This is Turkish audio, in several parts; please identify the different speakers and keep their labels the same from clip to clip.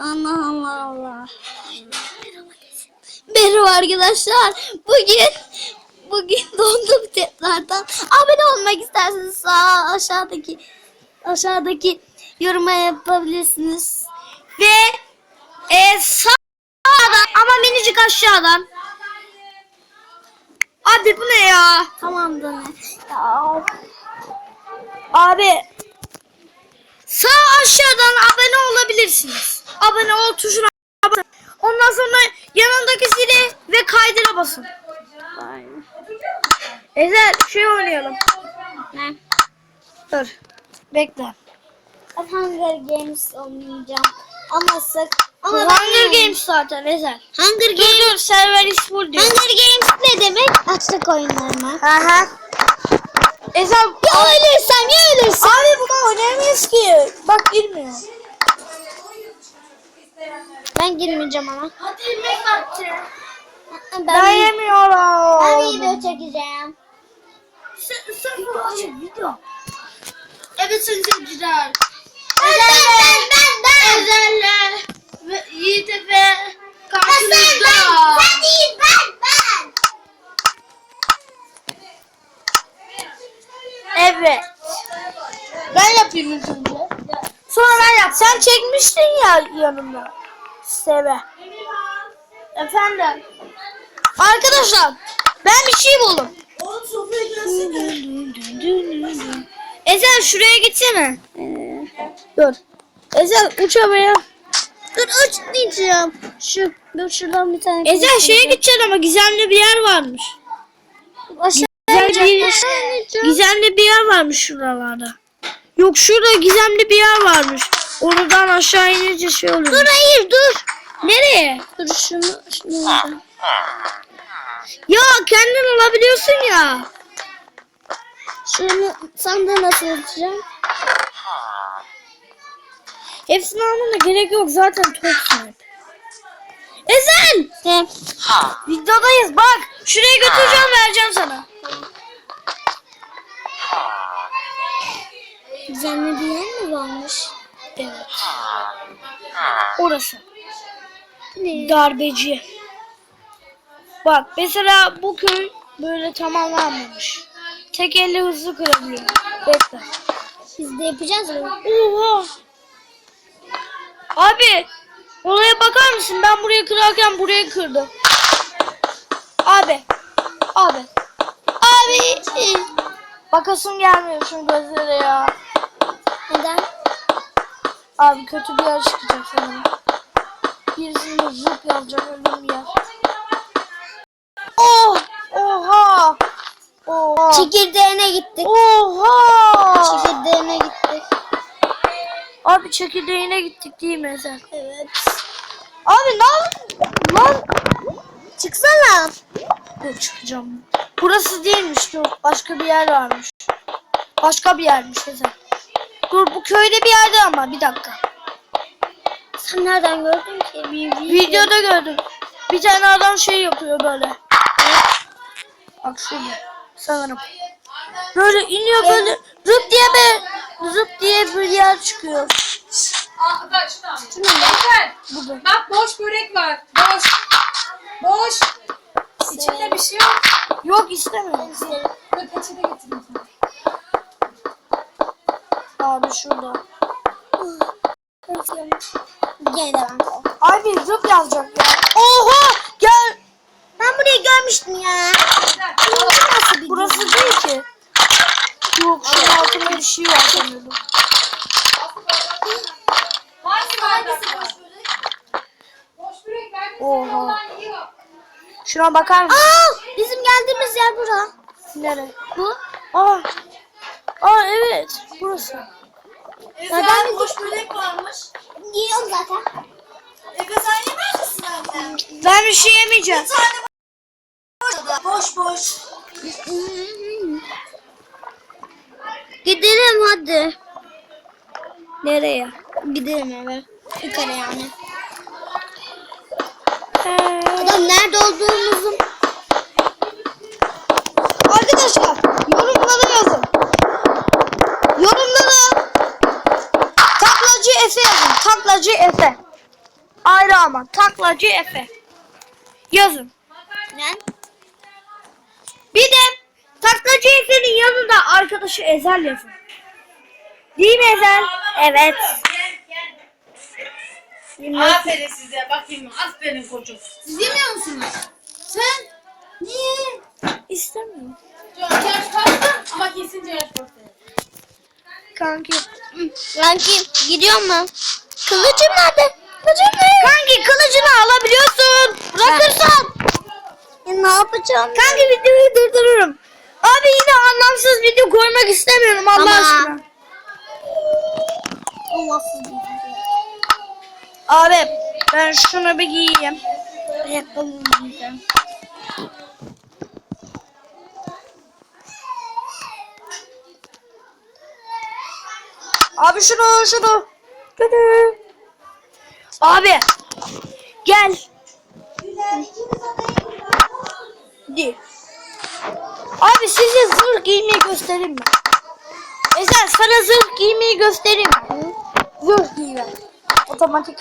Speaker 1: Allah Allah Allah. Merhaba arkadaşlar. Bugün bugün dondum tekrardan. Abone olmak isterseniz sağ aşağıdaki aşağıdaki yoruma yapabilirsiniz. Ve e, sağdan ama minicik aşağıdan. Abi bu ne ya? Tamam da ne? Abi Sağ aşağıdan abone olabilirsiniz. Abone ol tuşuna basın. Ondan sonra yanındaki zili ve kaydıra basın. Ezel şey oynayalım. Ne? Dur. Bekle.
Speaker 2: Hunger Games oynayacağım. Ama sık. Ama
Speaker 1: Hunger Games zaten Ezel.
Speaker 2: Hunger
Speaker 1: Dur dur server is full diyor.
Speaker 2: Hunger Games ne demek? Açlık oyunları mı?
Speaker 1: Aha. Ezel
Speaker 2: Ya ölürsen ya ölürsen.
Speaker 1: Abi bunu oynayamayız ki. Bak girmiyor.
Speaker 2: Ben girmeyeceğim ama.
Speaker 1: Hadi yemek vakti.
Speaker 2: Ben,
Speaker 1: Ben
Speaker 2: ben
Speaker 1: yemiyorum.
Speaker 2: video çekeceğim.
Speaker 1: video. Evet seyirciler.
Speaker 2: Ben ben ben ben.
Speaker 1: Yiğit'e ve
Speaker 2: Ben
Speaker 1: karşınızda.
Speaker 2: ben. Sen değil ben ben.
Speaker 1: Evet. Ben yapayım önce. Sonra ben yap. Sen çekmiştin ya yanımda. Seve. Efendim. Arkadaşlar ben bir şey buldum. Ezel şuraya gitsene. Dur. Ezel uç havaya.
Speaker 2: Dur uç diyeceğim. Şu dur şuradan bir tane.
Speaker 1: Ezel şeye gideceksin ama gizemli bir yer varmış.
Speaker 2: Aşağı
Speaker 1: Gizemli,
Speaker 2: ineceğim.
Speaker 1: gizemli bir yer varmış şuralarda. Yok şurada gizemli bir yer varmış. Oradan aşağı inince şey oluyor.
Speaker 2: Dur hayır dur.
Speaker 1: Nereye?
Speaker 2: Dur şunu şunu oradan.
Speaker 1: Ya kendin olabiliyorsun ya.
Speaker 2: Şunu sandığı nasıl açacağım?
Speaker 1: Hepsini almana gerek yok zaten toksun hep. Ezel!
Speaker 2: Ne?
Speaker 1: Videodayız bak. Şuraya
Speaker 2: Ne?
Speaker 1: Darbeci. Bak mesela bu köy böyle tamamlanmamış. Tek elle hızlı kırabiliyor. Bekle.
Speaker 2: Biz de yapacağız mı?
Speaker 1: Oha. Abi olaya bakar mısın? Ben buraya kırarken buraya kırdım. Abi. Abi. Abi. Bakasım gelmiyor şu gözlere ya.
Speaker 2: Neden?
Speaker 1: Abi kötü bir yer çıkacak sanırım. Zıp öyle bir yer. Oh! Oha! Oha!
Speaker 2: Çekirdeğine gittik.
Speaker 1: Oha!
Speaker 2: Çekirdeğine gittik.
Speaker 1: Abi çekirdeğine gittik değil mi Ezel?
Speaker 2: Evet.
Speaker 1: Abi lan! Lan!
Speaker 2: Çıksana.
Speaker 1: Dur çıkacağım. Burası değilmiş yok. Başka bir yer varmış. Başka bir yermiş Ezel. Dur bu köyde bir yerde ama bir dakika.
Speaker 2: Sen nereden gördün ki? Bir video.
Speaker 1: Videoda gördüm. Bir tane adam şey yapıyor böyle. Bak şurada. Sanırım. Böyle iniyor böyle rıp diye bir rıp diye bir yer çıkıyor.
Speaker 3: Aa, bak
Speaker 1: Burada.
Speaker 3: Bak boş börek var. Boş. Boş. İçinde bir şey yok.
Speaker 1: Yok istemiyorum.
Speaker 3: Böyle peçete getireyim sana.
Speaker 1: Abi şurada.
Speaker 2: Kaldım.
Speaker 1: Abi rıp yazacak ya. Oha! Gel.
Speaker 2: Ben burayı görmüştüm ya. Nasıl bir
Speaker 1: Burası değil ki. Yok şunun altında bir şey var sanırım.
Speaker 3: Hangisi hangisi boş börek? Boş börek verdim
Speaker 1: Oha. Şuna bakar mısın?
Speaker 2: Aa, bizim geldiğimiz yer bura.
Speaker 1: Nere?
Speaker 2: Bu.
Speaker 1: Aa. Aa evet. Burası.
Speaker 2: Neden
Speaker 3: boş börek varmış.
Speaker 2: Yiyorum zaten.
Speaker 3: Efe sen yemez misin anne?
Speaker 1: Ben bir şey yemeyeceğim.
Speaker 3: Boş boş.
Speaker 2: Gidelim hadi.
Speaker 1: Nereye?
Speaker 2: Gidelim eve. Yukarı yani.
Speaker 1: Ee,
Speaker 2: Adam nerede olduğumuzu
Speaker 1: arkadaşlar yorumlara yazın. Yorumlara taklacı Efe. Ayrı ama taklacı Efe. Yazın.
Speaker 2: Ne?
Speaker 1: Bir de taklacı Efe'nin yanında arkadaşı Ezel yazın. Değil mi Ezel? Evet.
Speaker 3: Aferin size. Bakayım. Aferin koçum. Siz yemiyor musunuz? Sen? Niye?
Speaker 1: İstemiyorum.
Speaker 3: Yaş pasta ama kesince yaş pasta.
Speaker 1: Kanki.
Speaker 2: Kanki gidiyor mu? Kılıcım nerede? Kılıcım nerede?
Speaker 1: Kanki kılıcını alabiliyorsun. Bırakırsan.
Speaker 2: Ya ne yapacağım?
Speaker 1: Kanki videoyu durdururum. Abi yine anlamsız video koymak istemiyorum Allah
Speaker 2: Ama-
Speaker 1: aşkına.
Speaker 2: Olmazsın diyeceğim.
Speaker 1: Abi ben şunu bir giyeyim. Ayakkabımı giyeceğim. Abi şunu şunu. Abi gel. Abi size zırh giymeyi göstereyim mi? Ezel sana zırh giymeyi göstereyim mi? Zırh giy ben. Otomatik.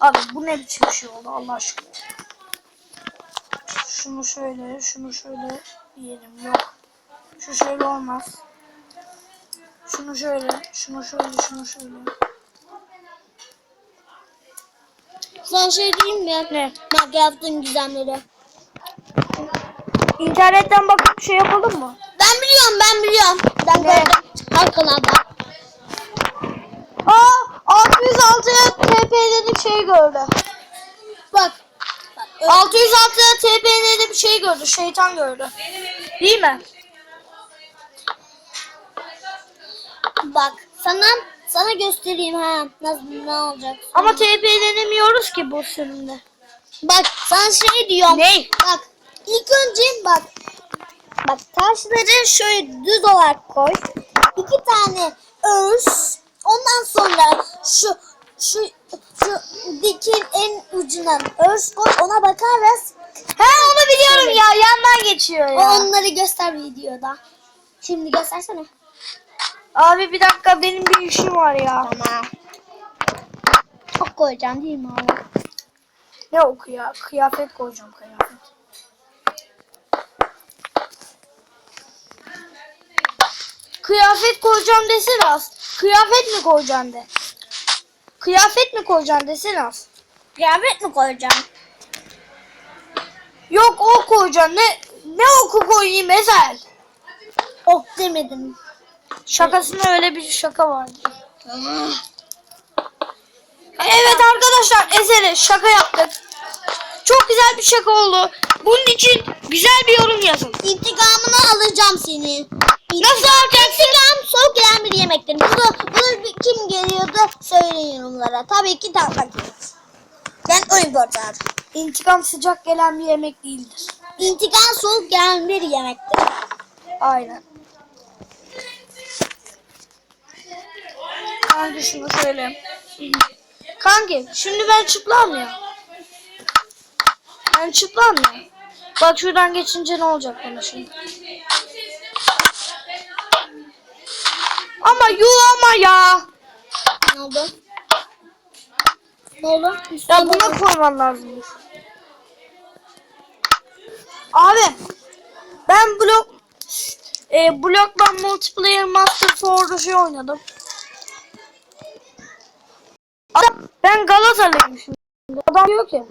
Speaker 1: Abi bu ne biçim bir şey oldu Allah aşkına. Şunu şöyle, şunu şöyle diyelim. Yok. Şu şöyle olmaz. Şunu şöyle, şunu şöyle, şunu şöyle.
Speaker 2: Sana şey diyeyim mi?
Speaker 1: Ne?
Speaker 2: Bak yaptığın gizemleri.
Speaker 1: İnternetten bakıp şey yapalım mı?
Speaker 2: Ben biliyorum ben biliyorum. Ben
Speaker 1: Ne?
Speaker 2: gördüm. Her kanalda.
Speaker 1: Aa 606'ya TP dedim şey gördü.
Speaker 2: Bak.
Speaker 1: 606'ya TP dedim şey gördü. Şeytan gördü. Değil mi?
Speaker 2: Bak sana sana göstereyim ha nasıl ne olacak.
Speaker 1: Ama TP denemiyoruz ki bu sürümde.
Speaker 2: Bak sana şey diyorum.
Speaker 1: Ne?
Speaker 2: Bak ilk önce bak. Bak taşları şöyle düz olarak koy. İki tane örs. Ondan sonra şu şu şu dikin en ucundan örs koy. Ona bakarız.
Speaker 1: He onu biliyorum ya yandan geçiyor
Speaker 2: O
Speaker 1: ya.
Speaker 2: onları göster videoda. Şimdi göstersene.
Speaker 1: Abi bir dakika benim bir işim var ya.
Speaker 2: Tamam. Çok koyacağım değil mi abi?
Speaker 1: Ne oku ya? Kıyafet koyacağım kıyafet. Kıyafet koyacağım desene az. Kıyafet mi koyacağım de. Kıyafet mi koyacağım desene az.
Speaker 2: Kıyafet mi koyacağım?
Speaker 1: Yok o koyacağım. Ne ne oku koyayım Ezel?
Speaker 2: Ok demedim.
Speaker 1: Şakasına öyle bir şaka vardı. Evet arkadaşlar Ezel'e şaka yaptık. Çok güzel bir şaka oldu. Bunun için güzel bir yorum yazın.
Speaker 2: İntikamını alacağım seni.
Speaker 1: Nasıl alacaksın?
Speaker 2: İntikam soğuk gelen bir yemektir. Bunu, bunu kim geliyordu söyleyin yorumlara. Tabii ki tatmak Ben oyun portal.
Speaker 1: İntikam sıcak gelen bir yemek değildir.
Speaker 2: İntikam soğuk gelen bir yemektir.
Speaker 1: Aynen. Kanki şunu şöyle. Kanki şimdi ben çıplam ya. Ben çıplam ya. Bak şuradan geçince ne olacak bana şimdi. Ama yu ama ya.
Speaker 2: Ne oldu? Ne oldu?
Speaker 1: Ya buna koyman lazım. Abi ben blok e, blokman multiplayer master Sword'u şey oynadım. Ben Galatasaraylıyım şimdi. Adam diyor ki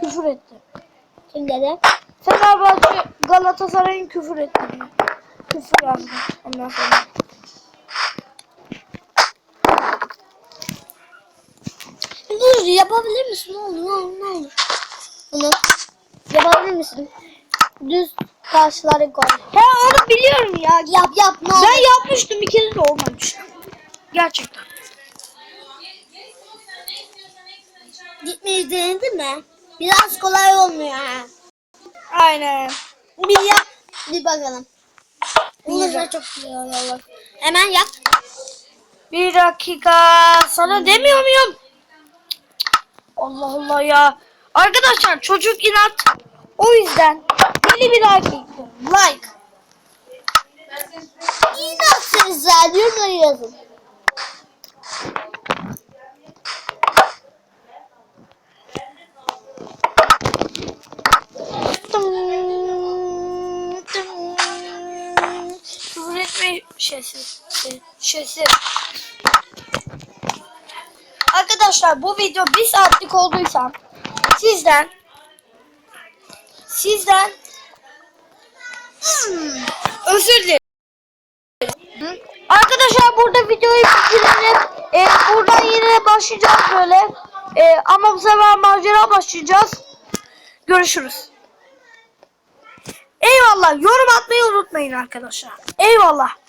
Speaker 1: küfür etti.
Speaker 2: Kim dedi?
Speaker 1: Fenerbahçe Galatasaray'ın küfür etti. Küfür yazdı ondan sonra.
Speaker 2: Dur yapabilir misin? Olur ne olur. Bunu yapabilir misin? Düz taşları koy.
Speaker 1: He onu biliyorum ya.
Speaker 2: Yap yap ne olur.
Speaker 1: Ben yapmıştım bir kere de olmamış. Gerçekten.
Speaker 2: Gitmeyi denedin mi? Biraz kolay olmuyor ha.
Speaker 1: Aynen.
Speaker 2: Bir yap. Bir bakalım.
Speaker 1: Yap.
Speaker 2: çok güzel olur. Hemen yap.
Speaker 1: Bir dakika. Sana demiyor muyum? Allah Allah ya. Arkadaşlar çocuk inat. O yüzden deli bir like bekliyorum. Like.
Speaker 2: Güzel yorumları yazın.
Speaker 1: Şesi. Şesi. Arkadaşlar bu video bir saatlik olduysa sizden sizden hmm, özür dilerim. Arkadaşlar burada videoyu bitirelim. Ee, buradan yine başlayacağız böyle. Ee, ama bu sefer macera başlayacağız. Görüşürüz. Eyvallah. Yorum atmayı unutmayın arkadaşlar. Eyvallah.